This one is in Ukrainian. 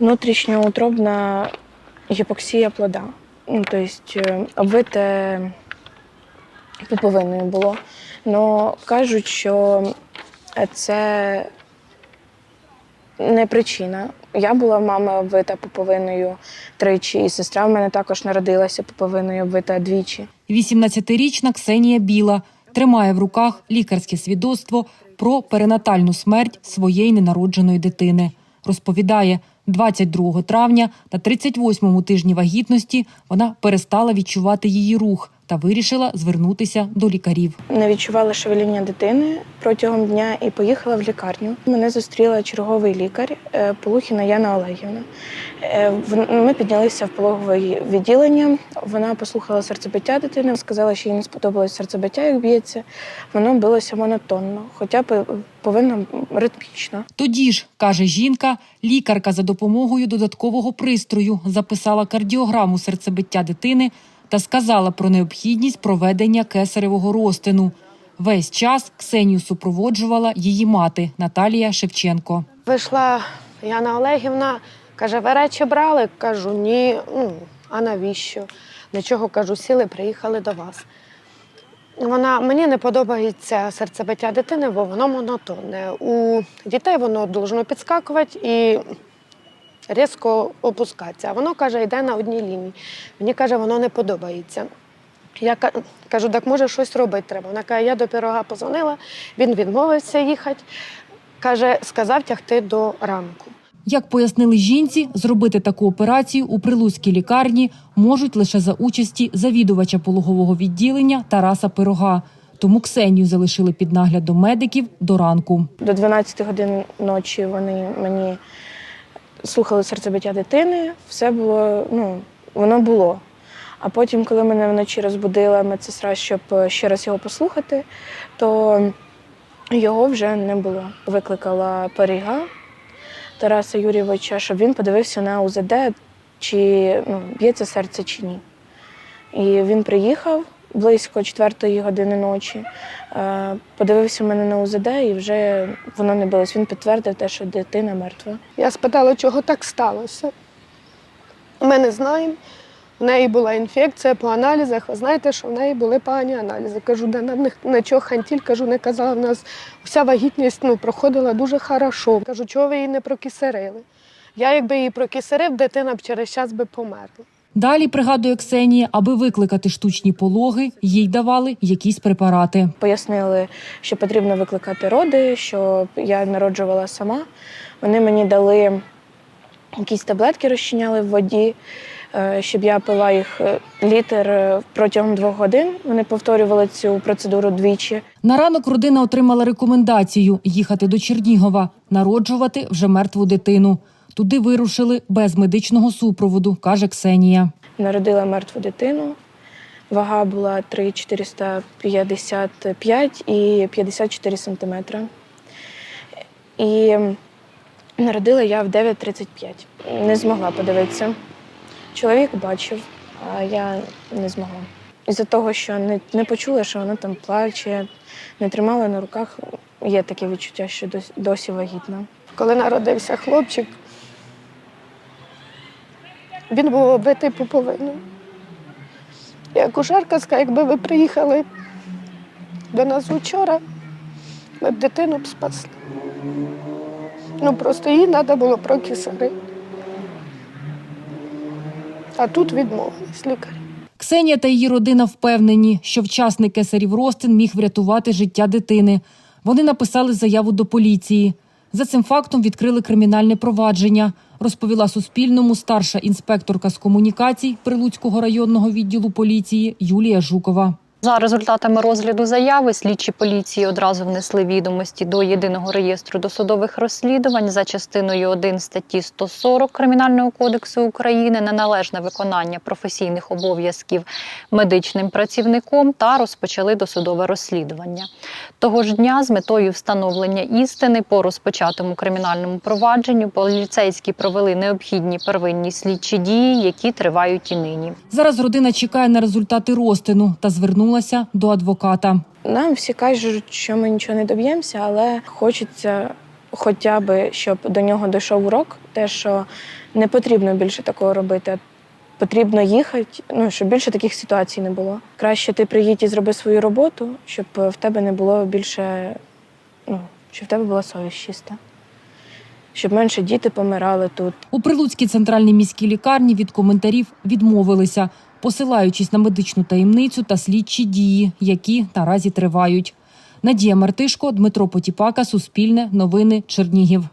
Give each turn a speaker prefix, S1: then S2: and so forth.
S1: внутрішньоутробна гіпоксія плода. Ну, тобто обвите пуповиною було. Но кажуть, що це не причина. Я була мама обвита пуповиною тричі, і сестра в мене також народилася пуповиною обвита двічі.
S2: 18-річна Ксенія Біла тримає в руках лікарське свідоцтво про перинатальну смерть своєї ненародженої дитини. Розповідає, 22 травня на 38-му тижні вагітності вона перестала відчувати її рух та вирішила звернутися до лікарів.
S1: Не відчувала шевеління дитини протягом дня і поїхала в лікарню. Мене зустріла черговий лікар е, Полухіна Яна Олегівна. Е, Ми піднялися в пологове відділення. Вона послухала серцебиття дитини, сказала, що їй не сподобалось серцебиття, як б'ється. Воно билося монотонно, хоча б повинно ритмічно.
S2: Тоді ж, каже жінка, лікарка за допомогою додаткового пристрою записала кардіограму серцебиття дитини та сказала про необхідність проведення кесаревого розтину. Весь час Ксенію супроводжувала її мати Наталія Шевченко.
S3: Вийшла Яна Олегівна, каже, ви речі брали? Кажу, ні. Ну, а навіщо? Нічого кажу, сіли, приїхали до вас. Вона мені не подобається серцебиття дитини, бо воно монотонне. У дітей воно должно підскакувати і різко опускатися. А воно каже, йде на одній лінії. Мені каже, воно не подобається. Я кажу, так може щось робити треба. Вона каже, я до пірога позвонила, він відмовився їхати. Каже, сказав тягти до ранку.
S2: Як пояснили жінці, зробити таку операцію у прилуцькій лікарні можуть лише за участі завідувача пологового відділення Тараса Пирога. Тому Ксенію залишили під наглядом медиків до ранку.
S1: До 12 годин ночі вони мені слухали серцебиття дитини, все було, ну, воно було. А потім, коли мене вночі розбудила медсестра, щоб е, ще раз його послухати, то його вже не було. Викликала Паріга Тараса Юрійовича, щоб він подивився на УЗД, чи ну, б'ється серце чи ні. І він приїхав близько четвертої години ночі, е, подивився мене на УЗД і вже воно не билось. Він підтвердив те, що дитина мертва.
S3: Я спитала, чого так сталося. Ми не знаємо. В неї була інфекція по аналізах. Ви знаєте, що в неї були погані аналізи. Кажу, де на них на чого хантіль, кажу, не казала. В нас вся вагітність ну, проходила дуже хорошо. Кажу, чого ви її не прокисерили? Я, якби її прокисерив, дитина б через час би померла.
S2: Далі, пригадує Ксенія, аби викликати штучні пологи, їй давали якісь препарати.
S1: Пояснили, що потрібно викликати роди, що я народжувала сама. Вони мені дали якісь таблетки, розчиняли в воді, е, щоб я пила їх е, літр е, протягом двох годин. Вони повторювали цю процедуру двічі.
S2: На ранок родина отримала рекомендацію їхати до Чернігова, народжувати вже мертву дитину. Туди вирушили без медичного супроводу, каже Ксенія.
S1: Народила мертву дитину. Вага була 3,455 і 54 сантиметри. І народила я в 9.35. Не змогла подивитися. Чоловік бачив, а я не змогла. Із-за того, що не, не почула, що вона там плаче, не тримала на руках, є таке відчуття, що досі, досі вагітна.
S3: Коли народився хлопчик, він був оббитий пуповиною. І акушерка сказала, якби ви приїхали до нас вчора, ми б дитину б спасли. Ну просто їй треба було прокисарити. А тут відмовились лікарі.
S2: Ксенія та її родина впевнені, що вчасний кесарів розтин міг врятувати життя дитини. Вони написали заяву до поліції. За цим фактом відкрили кримінальне провадження, розповіла Суспільному старша інспекторка з комунікацій Прилуцького районного відділу поліції Юлія Жукова.
S4: За результатами розгляду заяви слідчі поліції одразу внесли відомості до єдиного реєстру досудових розслідувань за частиною 1 статті 140 Кримінального кодексу України неналежне виконання професійних обов'язків медичним працівником та розпочали досудове розслідування. Того ж дня з метою встановлення істини по розпочатому кримінальному провадженню поліцейські провели необхідні первинні слідчі дії, які тривають і нині.
S2: Зараз родина чекає на результати розтину та звернулася до адвоката.
S1: Нам всі кажуть, що ми нічого не доб'ємося, але хочеться хоча б щоб до нього дійшов урок, те, що не потрібно більше такого робити. Потрібно їхати, ну, щоб більше таких ситуацій не було. Краще ти приїдь і зроби свою роботу, щоб в тебе не було більше, ну, щоб в тебе була совість чиста. Щоб менше діти помирали тут.
S2: У Прилуцькій центральній міській лікарні від коментарів відмовилися, посилаючись на медичну таємницю та слідчі дії, які наразі тривають. Надія Мартишко, Дмитро Потіпака, Суспільне, Новини, Чернігів.